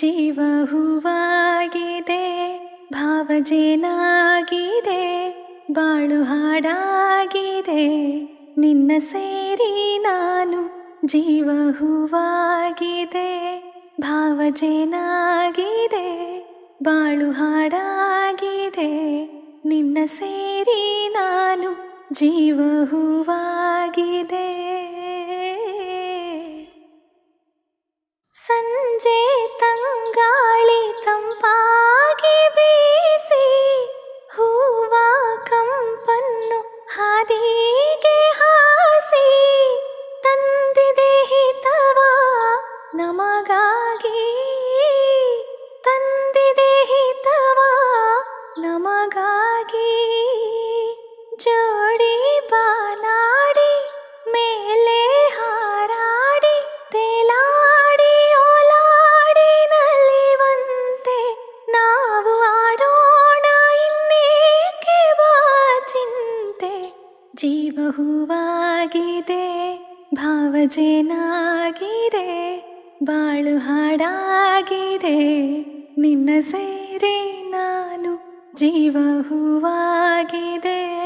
ಜೀವ ಹೂವಾಗಿದೆ ಭಾವಜೇನಾಗಿದೆ, ಬಾಳು ಹಾಡಾಗಿದೆ. ನಿನ್ನ ಸೇರಿ ನಾನು ಜೀವ ಹೂವಾಗಿದೆ ಭಾವಜೇನಾಗಿದೆ, ಬಾಳು ಹಾಡಾಗಿದೆ. ನಿನ್ನ ಸೇರಿ ನಾನು ಜೀವ ಹೂವಾಗಿದೆ ಸಂಜೆ ತಂಗಾಳಿ ತಂಪಾಗಿ ಬೀಸಿ ಹೂವ ಕಂಪನ್ನು ಹಾದಿಗೆ ಹಾಸಿ ತಂದಿದೆ ಹಿತವ ನಮಗಾಗಿ. ತಂದಿದೆ ಹಿತವ ನಮಗಾಗಿ. ಜೀವ ಹೂವಾಗಿದೆ ಭಾವಜೇನಾಗಿದೆ ಬಾಳು ಹಾಡಾಗಿದೆ. ನಿನ್ನ ಸೇರಿ ನಾನು ಜೀವ ಹೂವಾಗಿದೆ.